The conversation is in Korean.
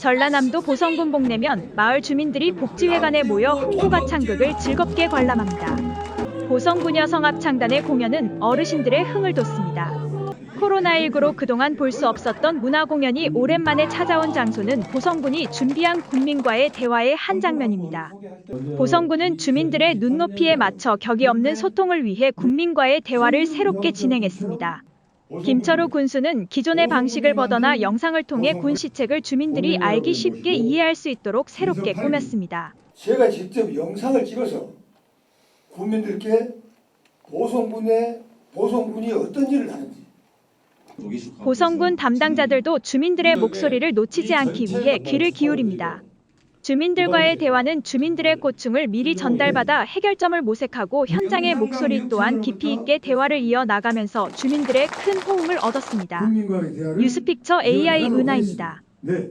전라남도 보성군 복내면 마을 주민들이 복지회관에 모여 홍보가창극을 즐겁게 관람합니다. 보성군여 성합창단의 공연은 어르신들의 흥을 돋습니다. 코로나19로 그동안 볼 수 없었던 문화 공연이 오랜만에 찾아온 장소는 보성군이 준비한 국민과의 대화의 한 장면입니다. 보성군은 주민들의 눈높이에 맞춰 격이 없는 소통을 위해 국민과의 대화를 새롭게 진행했습니다. 김철우 군수는 기존의 방식을 벗어나 영상을 통해 군 시책을 주민들이 알기 쉽게 이해할 수 있도록 새롭게 꾸몄습니다. 제가 직접 영상을 찍어서 국민들께 보성군의 보성군이 어떤 일을 하는지 보성군 담당자들도 주민들의 목소리를 놓치지 않기 위해 귀를 기울입니다. 주민들과의 대화는 주민들의 고충을 미리 전달받아 해결점을 모색하고 현장의 목소리 또한 깊이 있게 대화를 이어 나가면서 주민들의 큰 호응을 얻었습니다. 뉴스픽처 AI 은하입니다. 네.